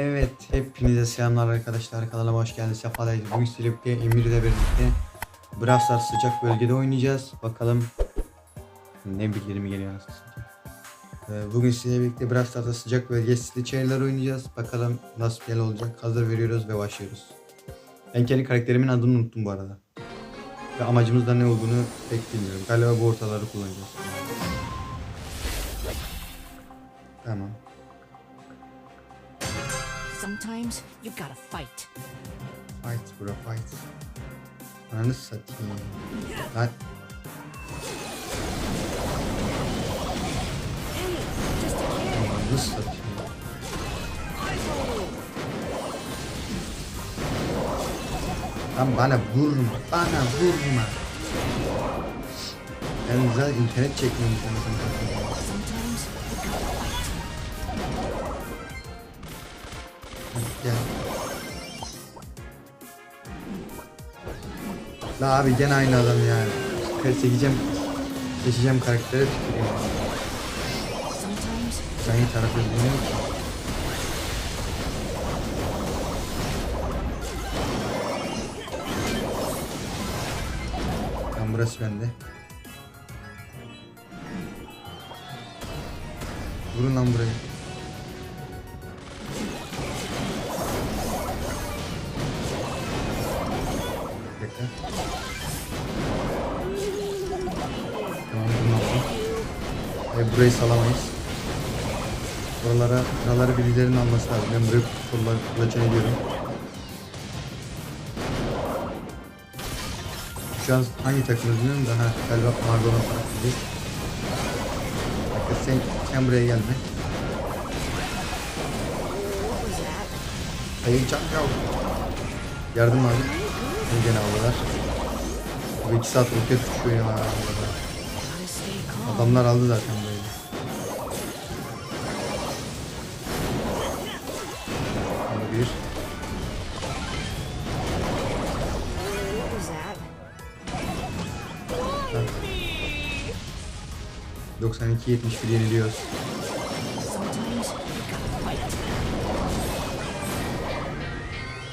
Evet, hepinize selamlar arkadaşlar. Kanalıma hoş geldiniz. Sefalar Bugün sizlerle birlikte Emir ile birlikte Brawl sıcak bölgede oynayacağız. Bakalım ne bildirim geliyor nasıl Ee, Bugün sizlerle birlikte Brawl sıcak bölge sisli çaylar oynayacağız. Bakalım nasıl bir olacak. Hazır veriyoruz ve başlıyoruz. Ben kendi karakterimin adını unuttum bu arada. Ve amacımız da ne olduğunu pek bilmiyorum. Galiba bu ortaları kullanacağız. Tamam. Sometimes you gotta fight. Fight bro fight. Ananı satayım. Lan ananı satayım. Lan bana vurma. Bana vurma. Ben zaten internet çekmiyorum Gel. La abi gene aynı adam ya. Seçeceğim. Seçeceğim karaktere tüküreyim. Sen iyi taraf bilmiyorum ki. Tamam burası bende. Vurun lan burayı. Bekle. Tamam bunu. E, burayı salamayız. Oralara, buraları birilerinin alması lazım. Ben burayı kullan, kulaçan ediyorum. Şu an hangi takımız bilmiyorum da ha galiba taraftayız. Bakın sen, sen buraya gelme. Hayır can yav. Yardım abi. Beni gene aldılar. Bu iki saat roket uçuyor ya. Adamlar aldı zaten böyle. Aldı bir. That? 92-71 yeniliyoruz.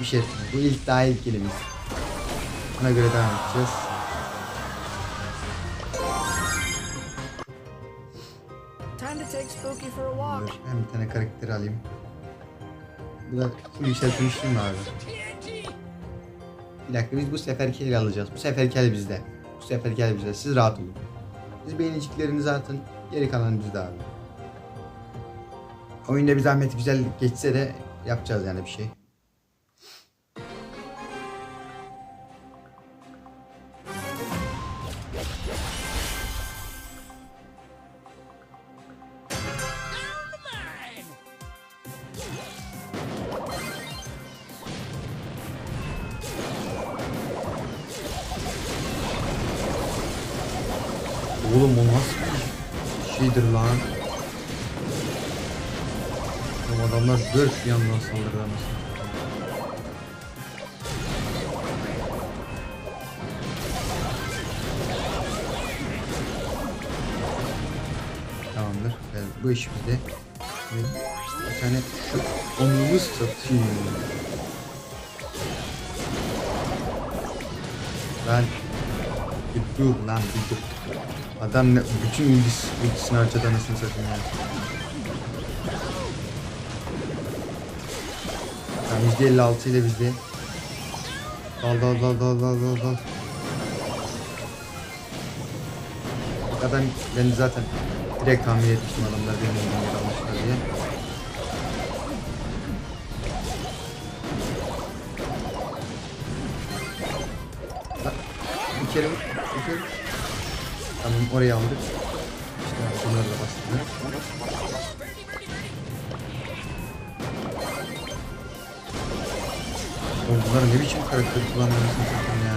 Bir şey. Bu ilk daha ilk elimiz. Ona göre devam edeceğiz. Dur, ben bir tane karakteri alayım. Bu da full yükseltilmiştim mi abi? Bir dakika biz bu seferki el alacağız. Bu seferki el bizde. Bu seferki el bizde. Siz rahat olun. Biz beğeniciklerinizi atın. Geri kalan bizde abi. Oyunda bir zahmet güzel geçse de yapacağız yani bir şey. Oğlum o nasıl şeydir lan? Oğlum adamlar dört yandan saldırıyor anasını. Tamamdır. Gel, bu iş bizde. Bir tane şu onluğu satayım. Ben bir lan bir. Adam ne, bütün ilgis, ilgisini harcadı anasını satayım ya. Tamam %56 ile bizde. Dal dal dal dal dal dal dal. Adam ben zaten direkt tahmin etmiştim adamlar benim önümden kalmışlar diye. Bir kere vur, bir kere. Tamam orayı aldık. İşte bunları da bastılar. Oğlum bunlar ne biçim karakter kullanıyorsun satayım ya.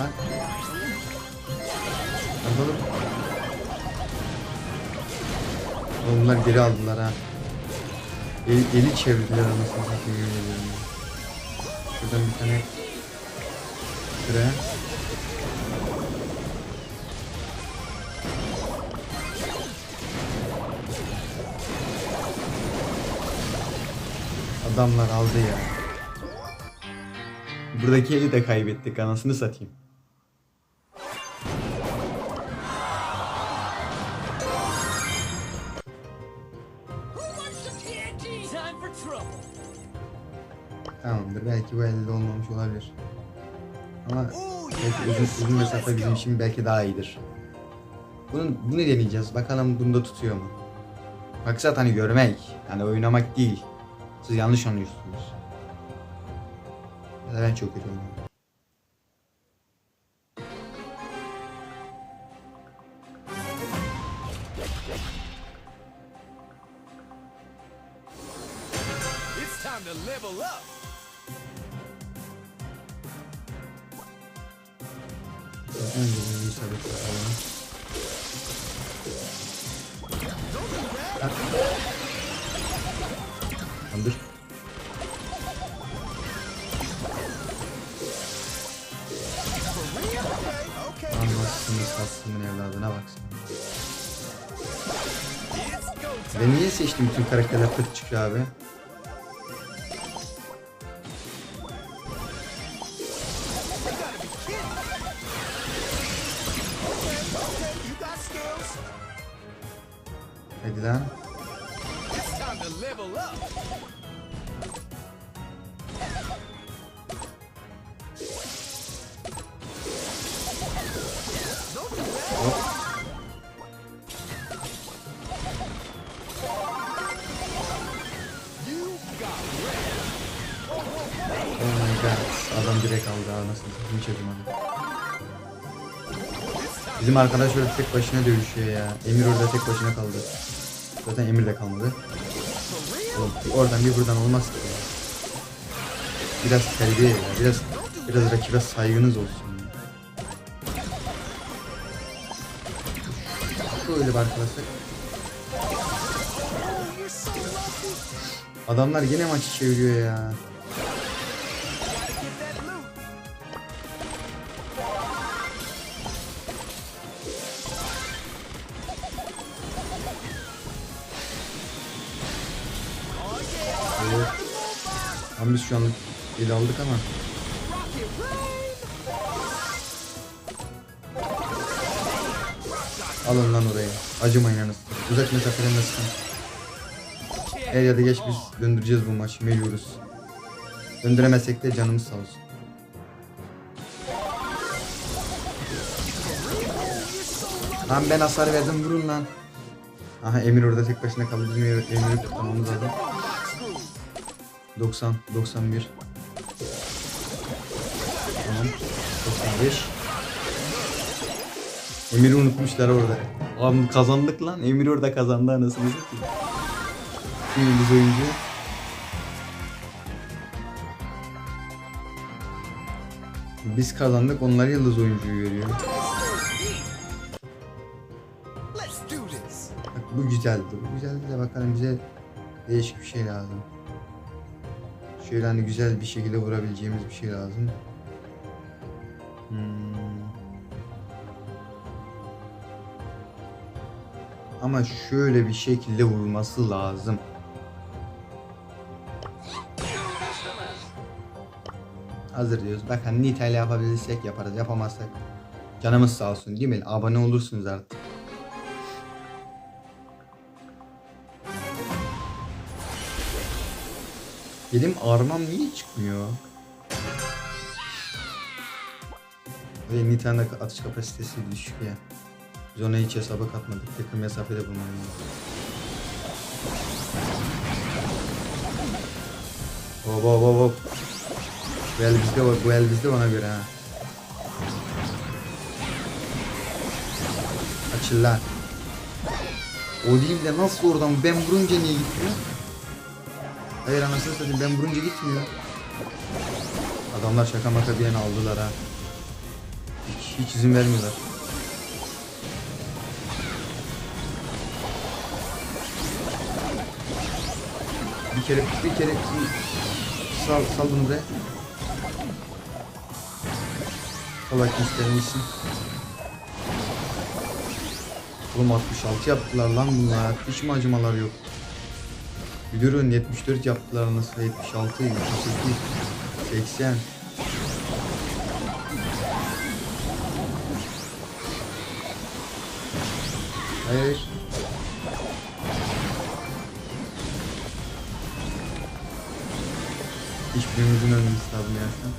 Lan. Bunlar geri aldılar ha. Eli, eli çevirdiler anasını satayım yemin. Şuradan bir tane süre. Adamlar aldı ya. Buradaki eli de kaybettik anasını satayım. Tamamdır belki bu elde olmamış olabilir. Ama belki uzun, uzun mesafe bizim için belki daha iyidir. Bunu, bunu deneyeceğiz. Bakalım bunda tutuyor mu? Maksat hani görmek. Yani oynamak değil. Siz yanlış anlıyorsunuz. Ben çok kötü oynuyorum. Time to level up. Önce bunu bir sabit alalım. Tamamdır. Anlatsınız satsımın evladına baksın. Ben niye seçtim bütün karakterler kötü çıkıyor abi? Adam direkt aldı anasını satayım acımadı. Bizim arkadaş öyle tek başına dövüşüyor ya. Emir orada tek başına kaldı. Zaten Emir de kalmadı. Oğlum, oradan bir buradan olmaz ki. ya. Biraz terbiye ya. Biraz biraz rakibe saygınız olsun. ya. Böyle bir arkadaşlar. Adamlar yine maçı çeviriyor ya. Biz şu anlık ele aldık ama. Alın lan oraya. Acımayın anasını. Uzak mesafeden nasıl? Er ya da geç biz döndüreceğiz bu maçı. Mecburuz. Döndüremezsek de canımız sağ olsun. Lan ben hasar verdim vurun lan. Aha Emir orada tek başına kaldı. Bizim Emir- Emir'i kurtarmamız lazım. 90, 91. Tamam. 95. Emir'i unutmuşlar orada. Abi kazandık lan. Emir orada kazandı anasını satayım. Kim yıldız oyuncu? Biz kazandık onlar yıldız oyuncuyu this. Bak bu güzeldi. Bu güzeldi de bakalım bize değişik bir şey lazım. Şöyle hani güzel bir şekilde vurabileceğimiz bir şey lazım. Hmm. Ama şöyle bir şekilde vurması lazım. Hazır diyoruz. Bakın Nita ile yapabilirsek yaparız. Yapamazsak canımız sağ olsun değil mi? Abone olursunuz artık. Benim armam niye çıkmıyor? Ve da atış kapasitesi düşük ya. Biz ona hiç hesaba katmadık. Yakın mesafede bulmam lazım. Hop hop hop hop. Bu el bizde var. Bu el bizde ona göre ha. Açıl lan. O değil de nasıl oradan ben vurunca niye gitmiyor? Hayır anasını satayım ben vurunca gitmiyor. Adamlar şaka maka yana aldılar ha. Hiç, hiç izin vermiyorlar. Bir kere bir kere bir- sal, sal bunu buraya. Allah kimse iyisin. Oğlum 66 yaptılar lan bunlar. Hiç mi acımalar yok? Müdürün 74 yaptılar nasıl 76, 78, 80. Hayır. Hiçbirimizin ölmesi lazım an.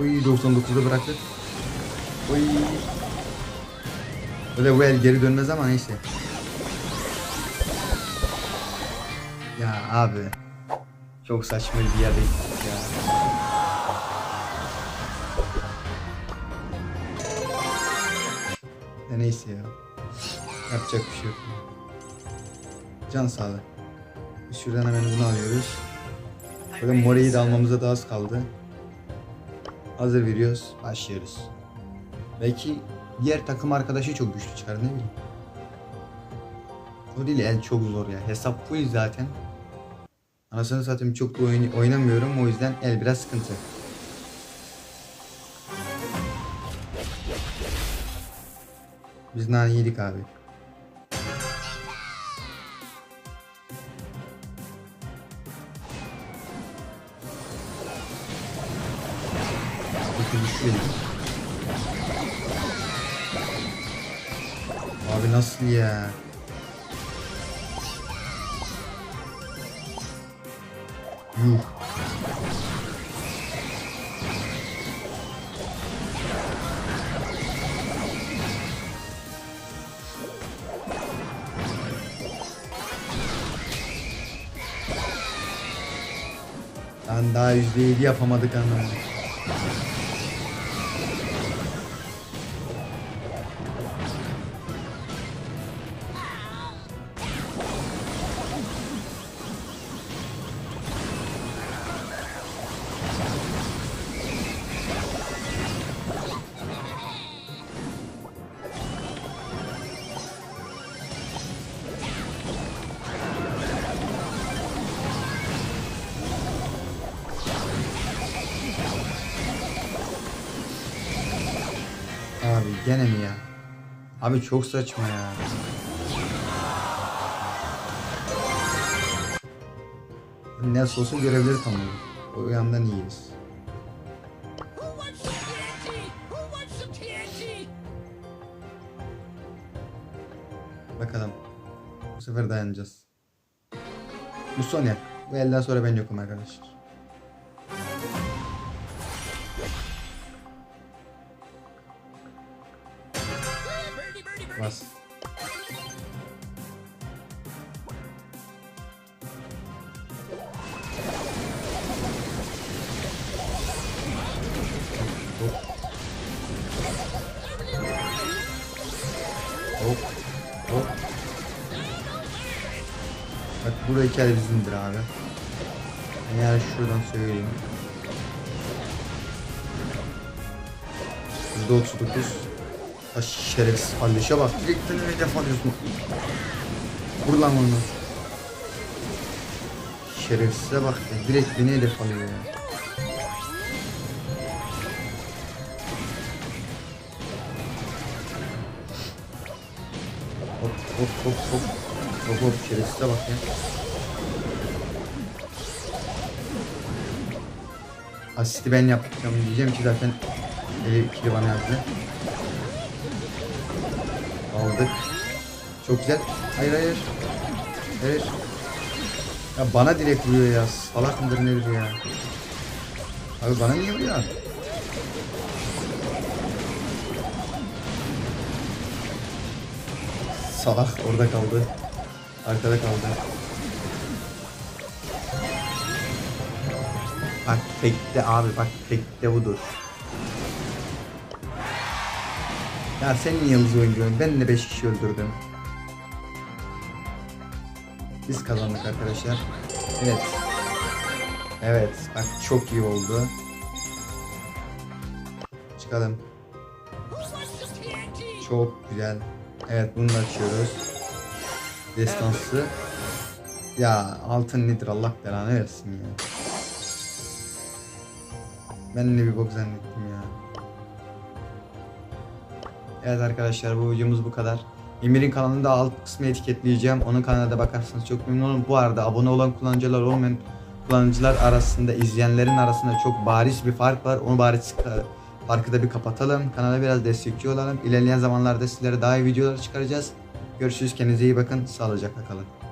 Oy 99'da bıraktık. Oy. Böyle bu el geri dönmez ama neyse. Ya abi. Çok saçma bir yerde gittik ya. Ya neyse ya. Yapacak bir şey yok. Can sağlığı. Biz Şuradan hemen bunu alıyoruz. Böyle More'yi de almamıza da az kaldı. Hazır veriyoruz. Başlıyoruz. Belki diğer takım arkadaşı çok güçlü çıkar ne bileyim. O değil el çok zor ya. Hesap full zaten. Anasını satayım çok da oyun, oynamıyorum o yüzden el biraz sıkıntı. Biz nane yedik abi. Peki düşüyor. Abi nasıl ya? Yuh. Lan daha %7 yapamadık anlamı. Abi gene mi ya? Abi çok saçma ya. Nasıl olsun görevleri tamamladık. O yandan iyiyiz. Bakalım. Bu sefer dayanacağız. Bu son yak. Bu elden sonra ben yokum arkadaşlar. Bas. Hop. Hop. Bak burayı kere bizimdir abi. Eğer şuradan söyleyeyim. %39 Ha şerefsiz kardeşe bak. Direkt önüne hedef alıyorsun. Vur lan onu. Şerefsize bak ya. Direkt beni hedef alıyor ya. Hop hop hop hop. Hop hop şerefsize bak ya. Asisti ben yapacağım diyeceğim ki zaten eli ikili bana yazdı. Aldık. Çok güzel. Hayır hayır. Hayır. Ya bana direkt vuruyor ya. Salak mıdır nedir ya? Abi bana niye vuruyor? Salak orada kaldı. Arkada kaldı. Bak tekte abi bak tekte budur. Ya sen niye yıldız oyuncuyorsun? Ben de 5 kişi öldürdüm. Biz kazandık arkadaşlar. Evet. Evet. Bak çok iyi oldu. Çıkalım. Çok güzel. Evet bunu da açıyoruz. Destansı. Ya altın nedir Allah belanı versin ya. Ben de bir bok zannettim ya. Evet arkadaşlar bu videomuz bu kadar. Emir'in kanalını da alt kısmı etiketleyeceğim. Onun kanalına da bakarsanız çok memnun olurum. Bu arada abone olan kullanıcılar olmayan kullanıcılar arasında izleyenlerin arasında çok bariz bir fark var. Onu bariz farkı da bir kapatalım. Kanala biraz destekçi olalım. İlerleyen zamanlarda sizlere daha iyi videolar çıkaracağız. Görüşürüz. Kendinize iyi bakın. Sağlıcakla kalın.